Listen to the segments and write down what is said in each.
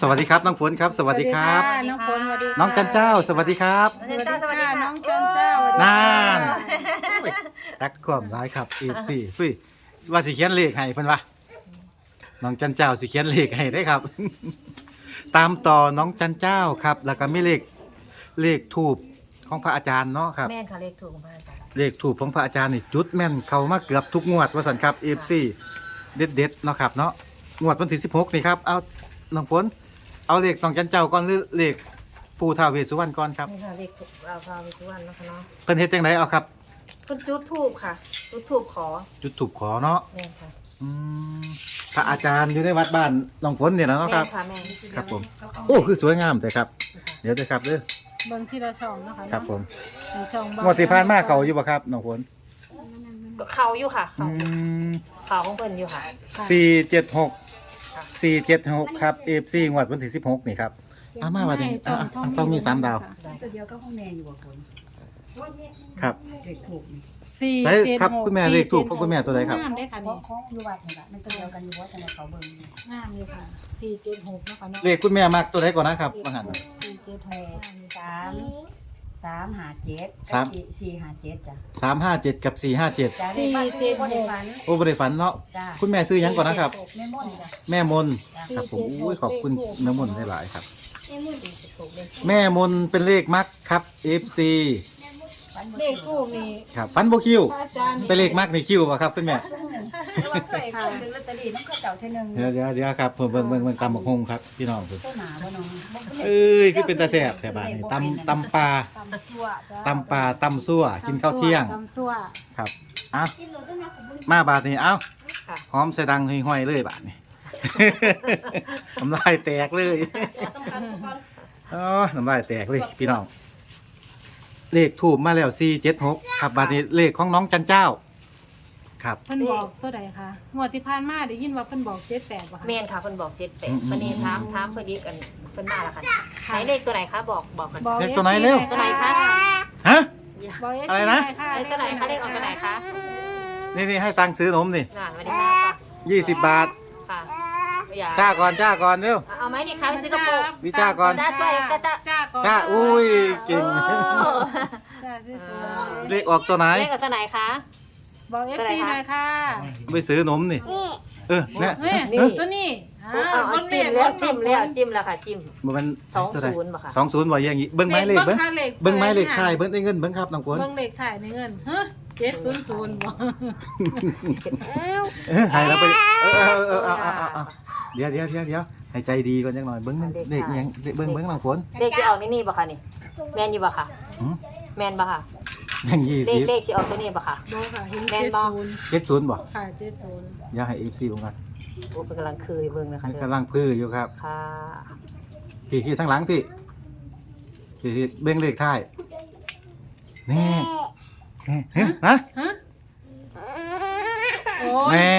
สวัสดีครับน้องฝนครับ สวัสดีครับ สวัสดีค่ะน้องฝนสวัสดีค่ะน้องจันเจ้า สวัสดีครับสวัสดีค่ะน้องจันเจ้าสวัสดีนค่ะานตักความร้ายครับอีสี่ฟุยว่าสิเขียนเลขให้เพิ่นวะน้องจันเจ้าสิเขียนเลขให้ได้ครับ ตามต่อน้องจันเจ้าครับ แล้วก็มีเลขเลขทูบของพระอาจารย์เนาะครับ แม่นค่ะเลขถูกของพระอาจารย์เลขถูกของพระอาจารย์นี่จุดแม่นเข้ามาเกือบทุกงวดว่าสันครับ FC เด็ดเด็ดๆเนาะครับเนาะงวดวันที่16นี่ครับเอา น้องฝนเอาเลขน้องจันเจ้าก่อนหรือเลขปู่ท้าวเวสสุวรรณก่อนครับนี่ค่ะเลขถูกเราพาไปทุกวันนะคะเนาะเพิ่นเฮ็ดจังไดเอาครับคุณจุดทูบค่ะ จุดทูบขอจุดถูกขอเนาะแม่นค่ะอืมพระอาจารย์อยู่ในวัดบ้านน้องฝนเนี่ยนะเนาะคแม่รับ นค่ะแม่นครับผม โอ้คือสวยงามแต่ครับ เดี๋ยวเด้อครับเด้อเบิ่งที่เราช่องนะคะครับผมในช่องงวดที่ผ่านมาเขาอยู่บ่ครับน้องฝนก็เขาอยู่ค่ะ อืเขามเขาของเพิ่นอยู่ค่ะ 476 476ครับ FC งวดวันที่16นี่ครับเอามาว่าดิอะอะต้องมีสามดาว ตัวเดียวก็ห้องแม่อยู่บ่ฝนครับเด็กถูกนี่สี่ใช่เจ็ดครับหกคุณแม่เลขทูปของคุณแม่ตัวใดครับ งามได้ค่ะเพราะนี่ของอยู่วัดนี่แหละมันตัวเดียวกันอยู่ว่าแต่ในเขาเบิ่งนี่งามอยู่ค่ะสี่เจ็ดหกเนาะคะเนาะเลขคุณแม่มักตัวใดก่อนนะครับว่าหันสี่เจ็ดหกสาม สามหาเจ็ดสามสี่สี่หาเจ็ดจ้ะสามห้าเจ็ดกับสี่ห้าเจ็ดจ้ะในบ้านเจ็ดในฝัน โอ้บริฝันเนาะจ้ะ คุณแม่ซื้อหยังก่อนนะครับ แม่ม่อนจ้ะแม่มนครับผมอุ้ยขอบคุณแม่มนได้หลายครับ แม่มนเป็นเลขมักครับ FC เลขคู่มีครับฟันโบคิวพระอาจารย์เป็นเลขมักในคิวป่ะครับคุณแม่ แต่ว่าเคยคนเป็นลอตเตอรี่น้ำข้าวเจ้าเท่านึงเดี๋ยวเดี๋ยวเดี๋ยวครับผมเบิ่งเบิ่งเบิ่งตำบักฮงครับพี่น้องผมตัวหนาบ่น้องบ่เป็นเอ้ยคือเป็นตาแสบแต่บาดนี้ตำตำปลาตำซั่วจ้ะตำปลาตำซั่วกินข้าวเที่ยงตำซั่วครับเอ้ามาบาดนี้เอ้าค่ะหอมใส่ดังห้อยๆเลยบาดนี้น้ำลายแตกเลยอ๋อน้ำลายแตกเลยพี่น้องเลขถูกมาแล้ว4 7 6ครับบาดนี้เลขของน้องจันเจ้า ครับ เพิ่นบอกตัวใดคะงวดที่ผ่านมาได้ยินว่าเพิ่นบอกเจ็ดแปดป่ะคะแม่นค่ะเพิ่นบอกเจ็ดแปอืดมอืมวันนี้ถามถามเพิ่นอีกอันเพิ่นมาแล้วค่ะไหนเลขตัวไหนคะบอกบอกกัน บอก เลขตัวไหนเร็ว ตัวไหนคะ ฮะ บอก FC อะไรนะหยค่เลขตัวไหนคะเลขออกตัวไหนคะนี่นี่ให้ตังค์ซื้อนมนี่น่ะสวัสดีค่ะ20บาท ค่ะอย่าจ้าก่อนจ้าก่อนเร็ว เอาไหมนี่คะไปซื้อกระโปรงวิจ้าก่อน จ้าจ้าจ้าจ้า จ้าก่อนจ้าอุ้ยเก่งโอ้จ้าสวยเลขออกตัวไหน เลขออกตัวไหนคะๆ บอก FC หน่อยค่ะไปซื้อนมนี่เออเนี่ยเฮ้ยนี่ ตัวนี้อ่าเอาบเอานเลจิ้มขแล้วบนจิ้มแล้วจิ้มแล้วค่ะจิ้ม มันสองเท่าไหร่ศูนย์บ่ค่ะสองศูนย์บ่อย่างงี้เบิ้งไม้เลขเบิ้งค่าเบิ้งไม้เลขค่ายเบิ้งได้เงินเบิ้งครับน้องฝนเบิ้งเลขถ่ายในเงินเฮ้ยเจ็ดศูนย์ศูนย์บอกเออให้เราไปเออเออเออเอาเอาเอาเอาเดี๋ยวเดี๋ยวเดี๋ยวเดี๋ยวให้ใจดีก่อนจังหน่อยเบิ้งเลขอิหยังเบิ้งเบิ้งน้องฝนเลขที่ออกนี่นี่บ่ค่ะนี่ แมนอยู่บ่ค่ะหืม แมนบ่ค่ะ แบ่งยี่เลสิขบเลขที่ออกตัวนี้บ่ค่ะบอกค่ะเห็นแม่เจ็นดบ่ ศูนย์เจ็ดศูนย์บ่ค่ะเจ็ดศูนย์อย่าให้เอฟซีลงกันโอ้เป็นกำลังคือเบิ่งนะคะเด้อกำลังพื้ออยู่ครับ ค่ะพี่พี่ทั้งหลังพี่พี่พี่เบิ้งเลขท้ายนี่นี่เฮ้ยฮะ ฮะโอ้ยแม่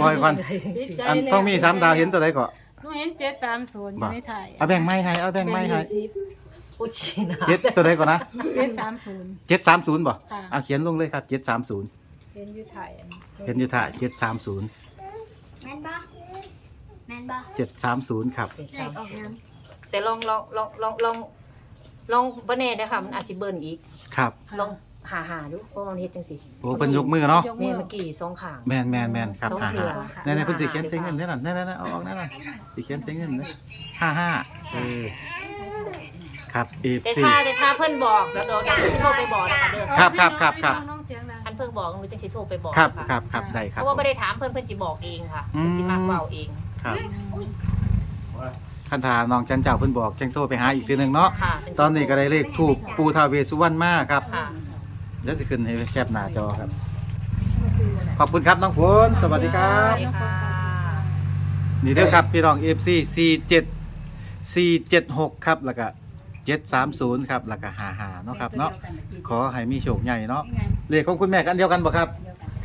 ปล่อยก่อนดีใจอันเลยต้องมีสามดาวเห็นตัวใดก่อนหนูเห็นเจ็ดสามศูนย์อยู่ในถ่ายเอาแบ่งไม้ให้เอาแบ่งไม้ให้ อุยชินะเจ็ดตัวใดก่อนนะเจ็ดสามศูนย์ เจ็ดสามศูนย์บ่ค่ะ เอาเขียนลงเลยครับเจ็ดสามศูนย์เห็นอยู่ถ่ายอันเห็นอยู่ท่าเจ็ดสามศูนย์แม่นบ่แม่นบ่เจ็ดสามศูนย์ครับ เลขออกน้แต่ลองลองลองลองลองลองบ่แน่เด้อค่ะมันอาจสิเบิ่นอีก ครับ ลองหาหาดูเพราะมันเฮ็ดจังซี่โอ้เป็นยกมือเนาะ ยกแม่มือ เมื่อกี้สองข้าง แมนแมนแมนครับสองอ่าเทื่อแน่ๆคุณสีเขียนใช้เงินแน่นอนแน่ๆเอาออกแน่นอนสีเขียนใช้เงินนะห้าห้าเออ ครับเอฟแต่ซี ถ้าแต่ถ้าเพิ่นบอกแล้วเดี๋ยวจะสิโทรไปบอกนะคะเด้อครับครับครับครับ น้องเสียงดังคันเพิ่นบอกหนูจังสิโทรไปบอกครับนะะครับครับได้คเพรับ ราะว่าไม่ได้ถามเพิ่นเพิ่นสิบอกเองค่ะอืม เพิ่นสิมักเว้าเองครับคันถาน้องจันเจ้าเพิ่นบอกแจ้งโทรไปหาอีกทีหนึ่งเนาะค่ะเป็ตอนนี้ก็ได้เลขทูปปูทาเวสสุวรรณมาครับค่ะเดี๋ยวจะขึ้นให้แคปหน้าจอครับ ขอบคุณครับน้องฝนสวัสดีครัสบวัสดีค่ะ นี่เด้อครับ พี่น้อง FC 47 476 ครับ แล้วก็ 730ครับแล้วก็55เนาะครับเนาะขอให้มีโชคใหญ่เนาะเลขของคุณแม่กันเดียวกันบ่ครับ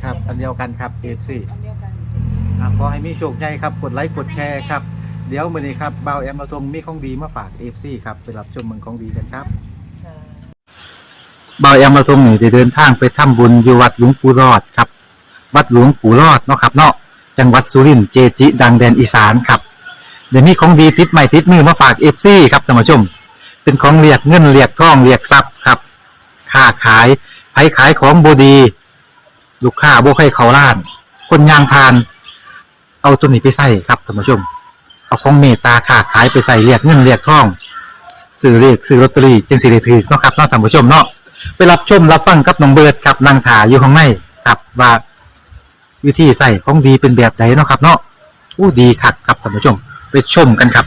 ครับอันเดียวกันครับ FC อันเดียวกันอะขอให้มีโชคใหญ่ครับกดไลค์กดแชร์ครับเดี๋ยวมื้อนี้ครับบ่าวแอมมาทงมีของดีมาฝาก FC ครับไปรับชมเมืองของดีกันครับบายอำมาตรงนี่ได้เดินทางไปทำบุญอยู่วัดหลวงปู่รอดครับ วัดหลวงปู่รอดเนาะครับเนาะจังหวัดสุรินทร์เจจิ ดังแดนอีสานครับเดี๋ยวนี้ของดีติดใหม่ติดมือมาฝากเอฟซีครับท่านผู้ชม เป็นของเรียกเงินเรียกทองเรียกทรัพย์ครับค้าขายไผขายของบดี ลูกค้าบ่ให้เขาล้าน คนยางพาน เอาตัวนี้ไปใส่ครับท่านผู้ชม เอาของเมตตาค้าขายไปใส่เรียกเงินเรียกทองซื้อเรียกซื้อลอตเตอรี่จึงสิได้ถือเนาะครับเนาะท่านผู้ชมเนาะไปรับชมรับฟังกับน้องเบิร์ดครับนางถาอยู่ข้างในครับว่าวิธีใส่ของดีเป็นแบบไหนเนาะครับ เนาะอู้ดีคักครับท่านผู้ชม ไปชมกันครับ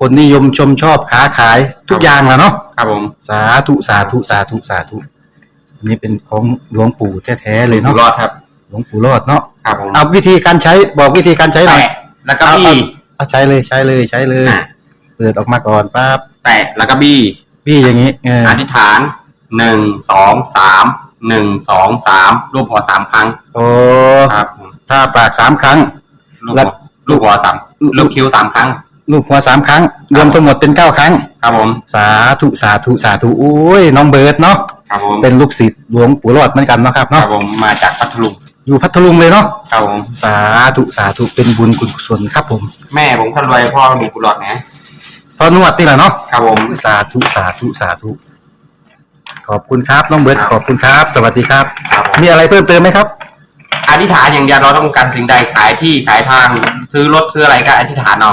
คนนิยมชมชอบค้าขายทุกอย่างแหละเนาะครับผมสาธุสาธุสาธุสาธุอันนี้เป็นของหลวงปู่แท้ๆเลยอยู่เนาะรอดครับ หลวงปู่รอดเนาะครับผมเอาวิธีการใช้บอกวิธีการใช้หน่อยแตะแล้วก็บี้เอาใช้เลยใช้เลยใช้เลยอะเปิดออกมาก่อนปั๊บแตะแล้วก็บี้พี่อย่างนี้เอออธิษฐานหนึ่งสองสามหนึ่งสองสามรูปหัวสามครั้งโอ้ครับผมถ้าปากสามครั้งลูกแล้หัววลูกหัวสามลูกคิ้วสามครั้ง ลูกหัวสามครั้ง รวมทั้งหมดเป็นเก้าครั้ง ครับผม สาธุสาธุสาธุโอ้ยน้องเบิร์ดเนาะครับผมเป็นลูกศิษย์หลวงปู่รอดเหมือนกันเนาะครับครัเนาะบผมมาจากพัทลุงอยู่พัทลุงเลยเนาะครับผม สาธุสาธุเป็นบุญกุศลครับผมแม่ผมคนรวยพ่อมีกุหลาบนะพอนวดนี่แหละเนาะครับผม สาธุสาธุสาธุขอบคุณครับน้องเบิร์ดขอบคุณครับ สวัสดีครับ ครับผม มีอะไรเพิ่มเติมไหมครับ อธิษฐานอย่างเดียวเราต้องการสิ่งใดขายที่ขายทาง ซื้อรถซื้ออะไรก็อธิษฐานเอา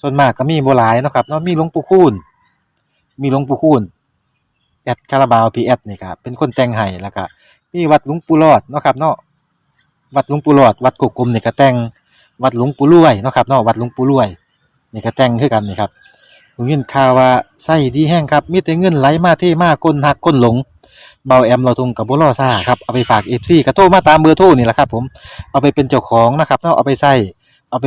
ส่วนมากก็มีบ่หลายเนาะครับเนาะมีหลวงปู่คูณมีหลวงปู่คูณแอดคาราบาวพีแอดนี่ครับเป็นคนแต่งให้แล้วก็มีวัดหลวงปู่รอดเนาะครับเนาะวัดหลวงปู่รอด วัดกกกลมนี่ก็แต่งวัดหลวงปู่รวยเนาะครับเนาะวัดหลวงปู่รวยนี่ก็แต่งคือกันนี่ครับผมยินข่าวว่าไส้ดีแห้งครับมีแต่เงินไหลมาเท่มาคนหักคนหลงเบาแอมเราทงกับบุรอซ่าครับเอาไปฝากเอฟซีกระโทรมาตามเบอร์โทรนี่แหละครับผมเอาไปเป็นเจ้าของนะครับเนาะเอาไปใส่เอาไป